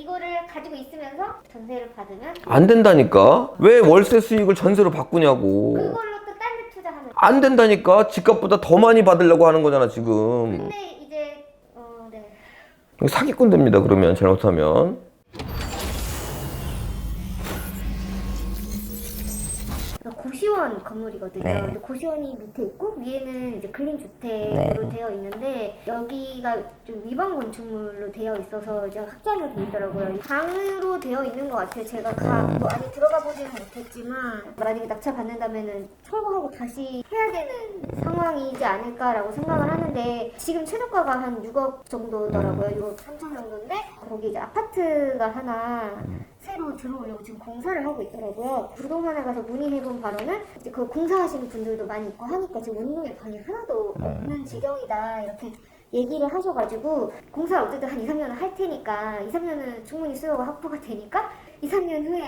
이거를 가지고 있으면서 전세를 받으면 안 된다니까. 왜 월세 수익을 전세로 바꾸냐고. 그걸로 또 딴 데 투자하면 안 된다니까. 집값보다 더 많이 받으려고 하는 거잖아 지금. 근데 이제 어, 네. 사기꾼 됩니다 그러면 잘못하면. 고시원 건물이거든요. 네. 근데 고시원이 밑에 있고 위에는 이제 근린 주택으로 되어 있는데 여기가 좀 위반 건축물로 되어 있어서 이제 확장이 돼 있더라고요. 방으로 되어 있는 것 같아요. 제가 가, 뭐 안에 들어가 보지는 못했지만 만약에 낙찰 받는다면은 철거하고 다시 해야 되는 상황이지 않을까라고 생각을 하는데 지금 최저가가 한 6억 정도더라고요. 6억 3천 정도인데 거기 이제 아파트가 하나 새로 들어오려고 지금 공사를 하고 있더라고요. 부동산에 가서 문의해본 바로는 이제 그 공사하시는 분들도 많이 있고 하니까 지금 원룸에 방이 하나도 없는 지경이다 이렇게 얘기를 하셔가지고 공사를 어쨌든 한 2, 3년은 할 테니까 2, 3년은 충분히 수요가 확보가 되니까 2, 3년 후에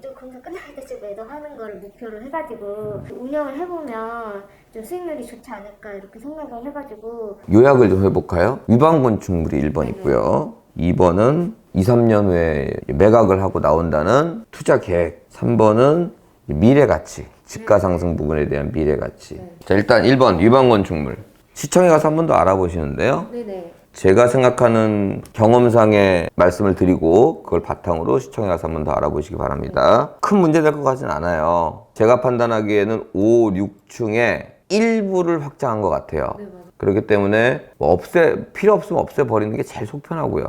좀 공사 끝날 때쯤 매도하는 거를 목표로 해가지고 운영을 해보면 좀 수익률이 좋지 않을까 이렇게 생각을 해가지고 요약을 좀 해볼까요? 위반 건축물이 1번 있고요. 2번은 2, 3년 후에 매각을 하고 나온다는 투자 계획. 3번은 미래 가치. 집가 상승 부분에 대한 미래 가치. 자, 일단 1번 위반 건축물. 시청에 가서 한 번 더 알아보시는데요. 네네 제가 생각하는 경험상의 말씀을 드리고 그걸 바탕으로 시청에 가서 한번 더 알아보시기 바랍니다. 큰 문제 될 것 같진 않아요. 제가 판단하기에는 5, 6층에 일부를 확장한 것 같아요. 그렇기 때문에 뭐 없애 필요 없으면 없애버리는 게 제일 속편하고요.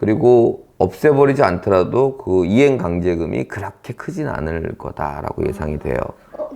그리고 없애버리지 않더라도 그 이행 강제금이 그렇게 크진 않을 거다라고 예상이 돼요. 어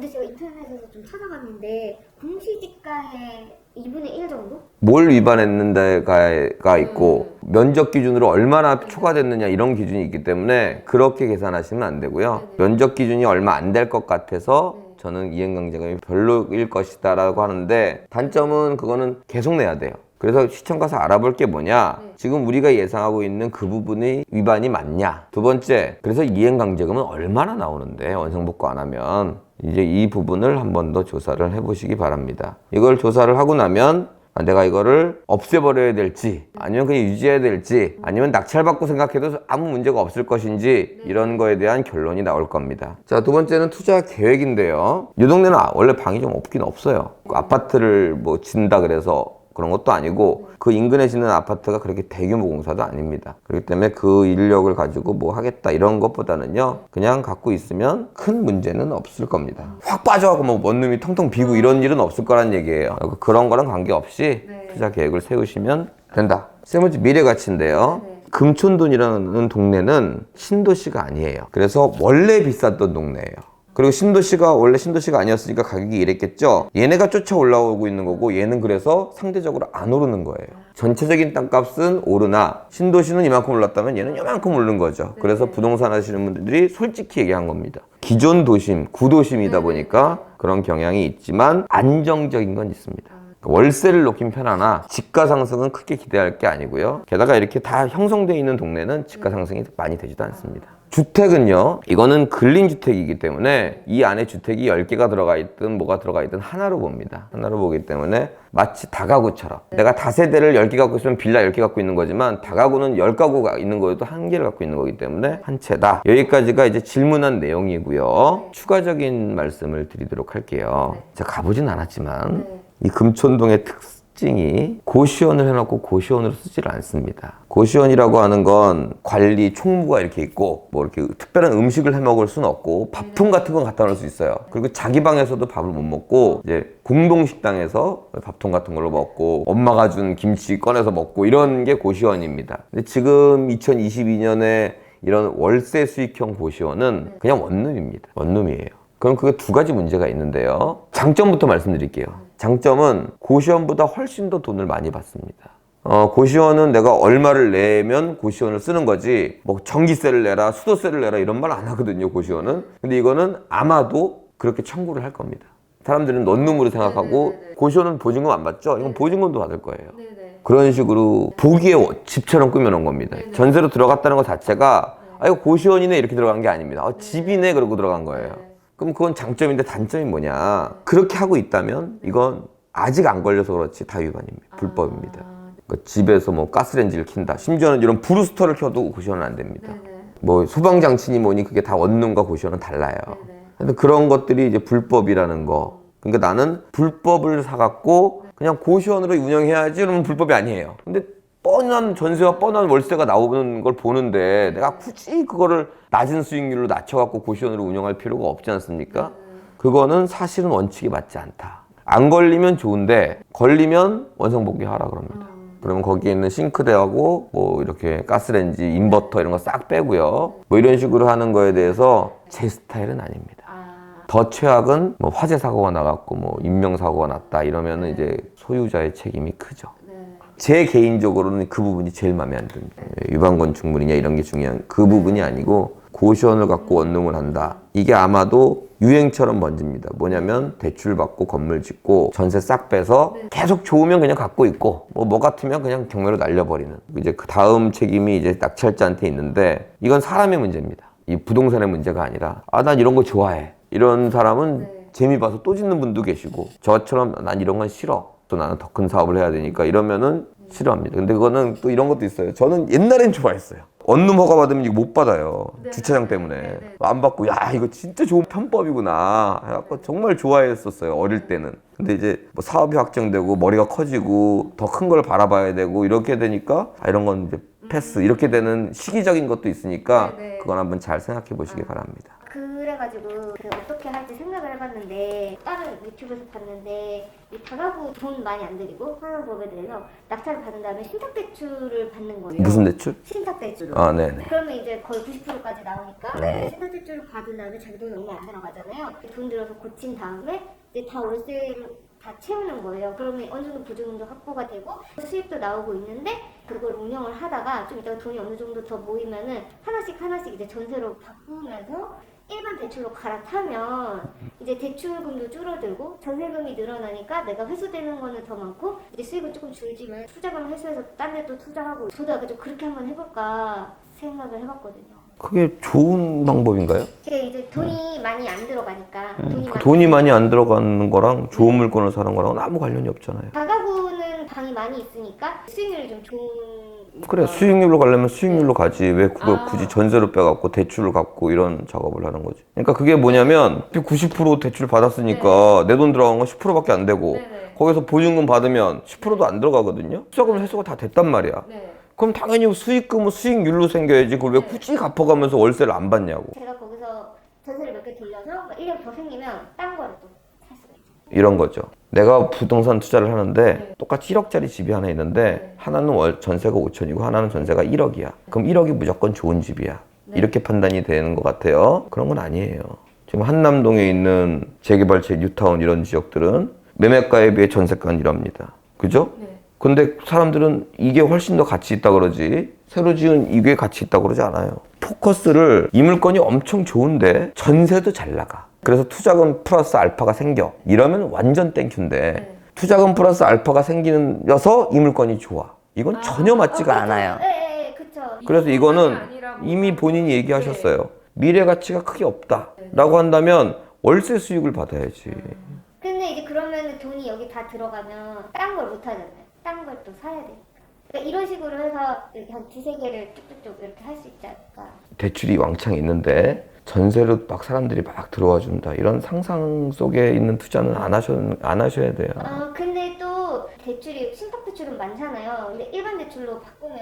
좀 찾아봤는데 공시지가의 2분의 1 정도? 뭘 위반했는데가 있고 면적 기준으로 얼마나 초과됐느냐 이런 기준이 있기 때문에 그렇게 계산하시면 안 되고요. 면적 기준이 얼마 안 될 것 같아서 저는 이행강제금이 별로일 것이다라고 하는데 단점은 그거는 계속 내야 돼요. 그래서 시청 가서 알아볼 게 뭐냐? 지금 우리가 예상하고 있는 그 부분이 위반이 맞냐? 두 번째, 그래서 이행강제금은 얼마나 나오는데 원상복구 안 하면 이제 이 부분을 한 번 더 조사를 해보시기 바랍니다. 이걸 조사를 하고 나면 아, 내가 이거를 없애버려야 될지 아니면 그냥 유지해야 될지 아니면 낙찰받고 생각해도 아무 문제가 없을 것인지 이런 거에 대한 결론이 나올 겁니다. 자, 두 번째는 투자 계획인데요. 이 동네는 아- 원래 방이 좀 없긴 없어요. 그 아파트를 뭐 진다 그래서 그런 것도 아니고 그 인근에 짓는 아파트가 그렇게 대규모 공사도 아닙니다. 그렇기 때문에 그 인력을 가지고 뭐 하겠다 이런 것보다는요 그냥 갖고 있으면 큰 문제는 없을 겁니다. 확 빠져갖고 뭐 원룸이 텅텅 비고 이런 일은 없을 거란 얘기예요. 그런 거랑 관계없이 투자 계획을 세우시면 된다. 세 번째 미래 가치인데요. 금촌동이라는 동네는 신도시가 아니에요. 그래서 원래 비쌌던 동네예요. 그리고 신도시가 원래 신도시가 아니었으니까 가격이 이랬겠죠. 얘네가 쫓아 올라오고 있는 거고 얘는 그래서 상대적으로 안 오르는 거예요. 전체적인 땅값은 오르나 신도시는 이만큼 올랐다면 얘는 이만큼 오른 거죠. 그래서 부동산 하시는 분들이 솔직히 얘기한 겁니다. 기존 도심, 구도심이다 보니까 그런 경향이 있지만 안정적인 건 있습니다. 월세를 놓긴 편하나 집가 상승은 크게 기대할 게 아니고요. 게다가 이렇게 다 형성되어 있는 동네는 집가 상승이 많이 되지도 않습니다. 주택은요, 이거는 근린주택이기 때문에 이 안에 주택이 10개가 들어가 있든 뭐가 들어가 있든 하나로 봅니다. 하나로 보기 때문에 마치 다가구처럼 내가 다세대를 10개 갖고 있으면 빌라 10개 갖고 있는 거지만 다가구는 10가구가 있는 거여도 한 개를 갖고 있는 거기 때문에 한 채다. 여기까지가 이제 질문한 내용이고요. 추가적인 말씀을 드리도록 할게요. 제가 가보진 않았지만 이 금촌동의 특징이 고시원을 해놓고 고시원으로 쓰지를 않습니다. 고시원이라고 하는 건 관리 총무가 이렇게 있고 뭐 이렇게 특별한 음식을 해 먹을 수는 없고 밥통 같은 건 갖다 놓을 수 있어요. 그리고 자기 방에서도 밥을 못 먹고 이제 공동 식당에서 밥통 같은 걸로 먹고 엄마가 준 김치 꺼내서 먹고 이런 게 고시원입니다. 근데 지금 2022년에 이런 월세 수익형 고시원은 그냥 원룸입니다. 원룸이에요. 그럼 그게 두 가지 문제가 있는데요. 장점부터 말씀드릴게요. 장점은 고시원보다 훨씬 더 돈을 많이 받습니다. 어, 고시원은 내가 얼마를 내면 고시원을 쓰는 거지, 뭐 전기세를 내라, 수도세를 내라 이런 말 안 하거든요, 고시원은. 근데 이거는 아마도 그렇게 청구를 할 겁니다. 사람들은 넌룸으로 생각하고 고시원은 보증금 안 받죠? 이건 보증금도 받을 거예요. 그런 식으로 보기에 집처럼 꾸며놓은 겁니다. 전세로 들어갔다는 것 자체가 아 이거 고시원이네 이렇게 들어간 게 아닙니다. 아, 집이네 그러고 들어간 거예요. 그럼 그건 장점인데 단점이 뭐냐? 그렇게 하고 있다면 이건 아직 안 걸려서 그렇지 다 위반입니다. 불법입니다. 그 집에서 뭐 가스레인지를 킨다. 심지어는 이런 브루스터를 켜도 고시원은 안 됩니다. 네네. 뭐 소방장치니 뭐니 그게 다 원룸과 고시원은 달라요. 근데 그런 것들이 이제 불법이라는 거. 그러니까 나는 불법을 사갖고 그냥 고시원으로 운영해야지 그러면 불법이 아니에요. 근데 뻔한 전세와 뻔한 월세가 나오는 걸 보는데 내가 굳이 그거를 낮은 수익률로 낮춰갖고 고시원으로 운영할 필요가 없지 않습니까? 그거는 사실은 원칙이 맞지 않다. 안 걸리면 좋은데 걸리면 원상복귀 하라 그럽니다. 그러면 거기에 있는 싱크대하고 뭐 이렇게 가스레인지, 인버터 이런 거 싹 빼고요. 뭐 이런 식으로 하는 거에 대해서 제 스타일은 아닙니다. 아, 더 최악은 뭐 화재 사고가 나갔고 뭐 인명 사고가 났다 이러면은 이제 소유자의 책임이 크죠. 네. 제 개인적으로는 그 부분이 제일 마음에 안 듭니다. 유방 건축물이냐 이런 게 중요한 그 부분이 아니고 고시원을 갖고 원룸을 한다. 이게 아마도 유행처럼 번집니다. 뭐냐면 대출 받고 건물 짓고 전세 싹 빼서 계속 좋으면 그냥 갖고 있고 뭐 뭐 같으면 그냥 경매로 날려버리는. 이제 그 다음 책임이 이제 낙찰자한테 있는데 이건 사람의 문제입니다. 이 부동산의 문제가 아니라 아 난 이런 거 좋아해. 이런 사람은 네. 재미 봐서 또 짓는 분도 계시고 저처럼 난 이런 건 싫어. 또 나는 더 큰 사업을 해야 되니까 이러면은 싫어합니다. 근데 그거는 또 이런 것도 있어요. 저는 옛날엔 좋아했어요. 원룸 허가 받으면 이거 못 받아요. 주차장 때문에. 안 받고, 야, 이거 진짜 좋은 편법이구나. 해갖고 정말 좋아했었어요. 어릴 때는. 근데 이제 뭐 사업이 확정되고 머리가 커지고 더 큰 걸 바라봐야 되고 이렇게 되니까 아, 이런 건 이제 패스. 이렇게 되는 시기적인 것도 있으니까 네 네. 그건 한번 잘 생각해 보시기 바랍니다. 그래가지고 그 어떻게 할지 생각을 해봤는데 다른 유튜브에서 봤는데 이 다가구 돈 많이 안 들이고 하는 법에 대해서 낙찰을 받은 다음에 신탁 대출을 받는 거예요. 무슨 대출? 신탁 대출을. 아, 네네. 그러면 이제 거의 90%까지 나오니까 네. 신탁 대출을 받은 다음에 자기 돈이 얼마 안 들어가잖아요. 돈 들어서 고친 다음에 이제 다 월세를 다 채우는 거예요. 그러면 어느 정도 보증금도 확보가 되고 수입도 나오고 있는데 그걸 운영을 하다가 좀 이따가 돈이 어느 정도 더 모이면은 하나씩 하나씩 이제 전세로 바꾸면서 일반 대출로 갈아타면 이제 대출금도 줄어들고 전세금이 늘어나니까 내가 회수되는 거는 더 많고 이제 수익은 조금 줄지만 투자금 회수해서 딴 데 또 투자하고 저도 약간 좀 그렇게 한번 해볼까 생각을 해봤거든요. 그게 좋은 방법인가요? 이게 이제 돈이 많이 안 들어가니까 돈이 그 많이 돈이 많이 안 들어가는 거랑 좋은 물건을 사는 거랑은 아무 관련이 없잖아요. 다가구는 방이 많이 있으니까 수익률이 좀 좋은 그래 수익률로 가려면 수익률로 가지 왜 그걸 아. 굳이 전세로 빼갖고 대출을 갖고 이런 작업을 하는 거지 그러니까 그게 뭐냐면 90% 대출 받았으니까 내 돈 들어간 건 10%밖에 안 되고 네네. 거기서 보증금 받으면 10%도 안 들어가거든요 투자금 회수가 다 됐단 말이야 네. 그럼 당연히 수익금은 수익률로 생겨야지 그걸 왜 굳이 갚아가면서 월세를 안 받냐고 제가 거기서 전세를 몇 개 돌려서 뭐 1년 더 생기면 딴 거를 또 살 수가 있죠. 이런 거죠. 내가 부동산 투자를 하는데 네. 똑같이 1억짜리 집이 하나 있는데 하나는 월 전세가 5천이고 하나는 전세가 1억이야. 그럼 1억이 무조건 좋은 집이야. 네. 이렇게 판단이 되는 것 같아요. 그런 건 아니에요. 지금 한남동에 있는 재개발체 뉴타운 이런 지역들은 매매가에 비해 전세가는 이럽니다. 그죠? 네. 근데 사람들은 이게 훨씬 더 가치 있다 그러지 새로 지은 이게 가치 있다 그러지 않아요. 포커스를 이 물건이 엄청 좋은데 전세도 잘 나가. 그래서 투자금 플러스 알파가 생겨. 이러면 완전 땡큐인데 투자금 플러스 알파가 생기면서 이 물건이 좋아. 이건 전혀 맞지가 않아요. 네, 네, 그쵸. 그래서 이거는 이미 본인이 얘기하셨어요. 미래 가치가 크게 없다라고 한다면 월세 수익을 받아야지. 근데 이제 그러면 돈이 여기 다 들어가면 딴 걸 못 하잖아요. 딴 걸 또 사야 돼. 그러니까 이런 식으로 해서 이렇게 한 두세 개를 쭉쭉쭉 이렇게 할 수 있지 않을까. 대출이 왕창 있는데 전세로 막 사람들이 막 들어와 준다 이런 상상 속에 있는 투자는 안 하셔 안 하셔야 돼요. 어, 근데 또 대출이 신탁 대출은 많잖아요. 근데 일반 대출로 바꾸면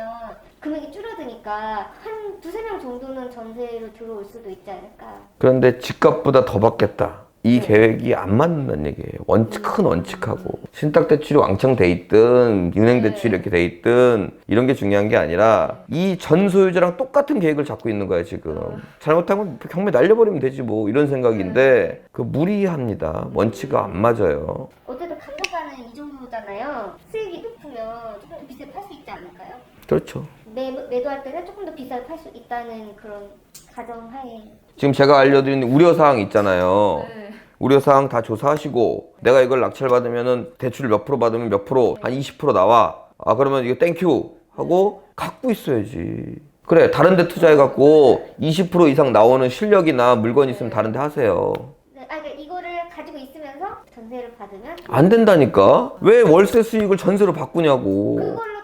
금액이 줄어드니까 한 두세 명 정도는 전세로 들어올 수도 있지 않을까. 그런데 집값보다 더 받겠다. 이 계획이 안 맞는다는 얘기예요. 원칙 큰 원칙하고 신탁 대출이 왕창 돼 있든 은행 대출이 이렇게 돼 있든 이런 게 중요한 게 아니라 이 전 소유자랑 똑같은 계획을 잡고 있는 거예요 지금. 잘못하면 경매 날려버리면 되지 뭐 이런 생각인데 그 무리합니다. 원칙가 안 맞아요. 어쨌든 감정가는 이 정도잖아요. 수익이 높으면 조금 더 비싸게 팔 수 있지 않을까요? 그렇죠. 매, 매도할 때는 조금 더 비싸게 팔 수 있다는 그런 가정하에 지금 제가 알려드린 우려 사항 있잖아요. 네. 우려 사항 다 조사하시고 내가 이걸 낙찰 받으면은 대출 몇 프로 받으면 몇 프로 한 20% 나와. 아 그러면 이거 땡큐 하고 갖고 있어야지. 그래 다른 데 투자해 갖고 20% 이상 나오는 실력이나 물건 있으면 다른 데 하세요. 네, 아, 그러니까 이거를 가지고 있으면서 전세를 받으면 안 된다니까. 왜 월세 수익을 전세로 바꾸냐고. 그걸로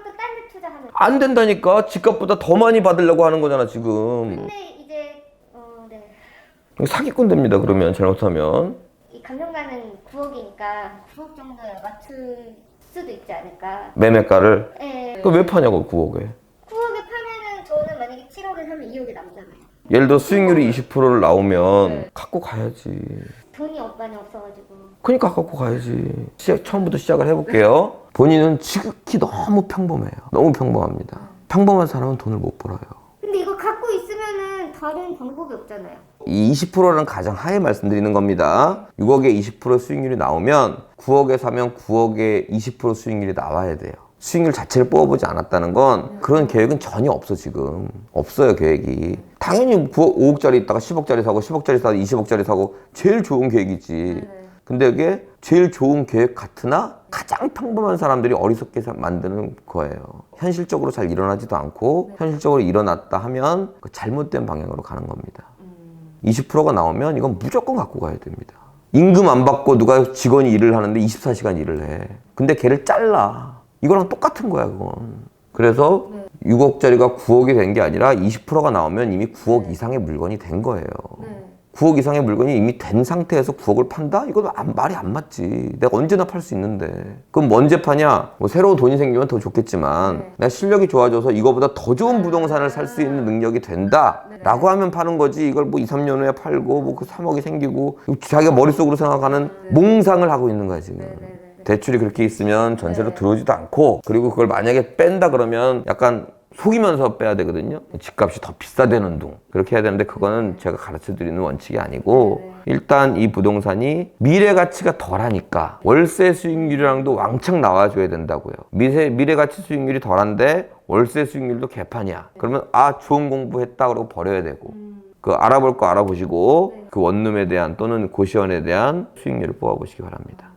또딴안 된다니까 집값보다 더 많이 받으려고 하는 거잖아 지금 근데 네. 사기꾼 됩니다 그러면 잘못하면. 이 감정가는 9억이니까 9억 정도에 맞출 수도 있지 않을까. 매매가를? 예. 그왜 파냐고 9억에? 9억에 파면은 저는 만약에 7억에 사면 2억이 남잖아요. 예를 들어 수익률이 20%를 나오면 갖고 가야지. 돈이 많이 없어가지고. 그러니까 갖고 가야지. 시작, 처음부터 시작을 해볼게요. 본인은 지극히 너무 평범해요. 너무 평범합니다. 평범한 사람은 돈을 못 벌어요 근데 이거 갖고 있으면은 다른 방법이 없잖아요. 이 20%라는 가장 하에 말씀드리는 겁니다. 6억에 20% 수익률이 나오면 9억에 사면 9억에 20% 수익률이 나와야 돼요. 수익률 자체를 뽑아보지 않았다는 건 그런 계획은 전혀 없어 지금 없어요 계획이 당연히 9억, 5억짜리 있다가 10억짜리 사고 10억짜리 사고 20억짜리 사고 제일 좋은 계획이지 근데 이게 제일 좋은 계획 같으나 가장 평범한 사람들이 어리석게 사- 만드는 거예요. 현실적으로 잘 일어나지도 않고 현실적으로 일어났다 하면 그 잘못된 방향으로 가는 겁니다. 20%가 나오면 이건 무조건 갖고 가야 됩니다. 임금 안 받고 누가 직원이 일을 하는데 24시간 일을 해. 근데 걔를 잘라. 이거랑 똑같은 거야, 그건. 그래서 6억짜리가 9억이 된 게 아니라 20%가 나오면 이미 9억 이상의 물건이 된 거예요. 9억 이상의 물건이 이미 된 상태에서 9억을 판다? 이건 안- 말이 안 맞지. 내가 언제나 팔 수 있는데. 그럼 뭐 언제 파냐? 뭐 새로운 돈이 생기면 더 좋겠지만 내가 실력이 좋아져서 이거보다 더 좋은 부동산을 살 수 있는 능력이 된다. 라고 하면 파는 거지. 이걸 뭐 2, 3년 후에 팔고 뭐 그 3억이 생기고 자기가 머릿속으로 생각하는 몽상을 하고 있는 거야, 지금. 대출이 그렇게 있으면 전세로 들어오지도 않고 그리고 그걸 만약에 뺀다 그러면 약간 속이면서 빼야 되거든요. 집값이 더 비싸되는 둥. 그렇게 해야 되는데 그거는 제가 가르쳐 드리는 원칙이 아니고 일단 이 부동산이 미래 가치가 덜하니까 월세 수익률이랑도 왕창 나와줘야 된다고요. 미래, 미래 가치 수익률이 덜한데 월세 수익률도 개판이야. 그러면 아, 좋은 공부했다 그러고 버려야 되고. 그 알아볼 거 알아보시고 그 원룸에 대한 또는 고시원에 대한 수익률을 뽑아보시기 바랍니다.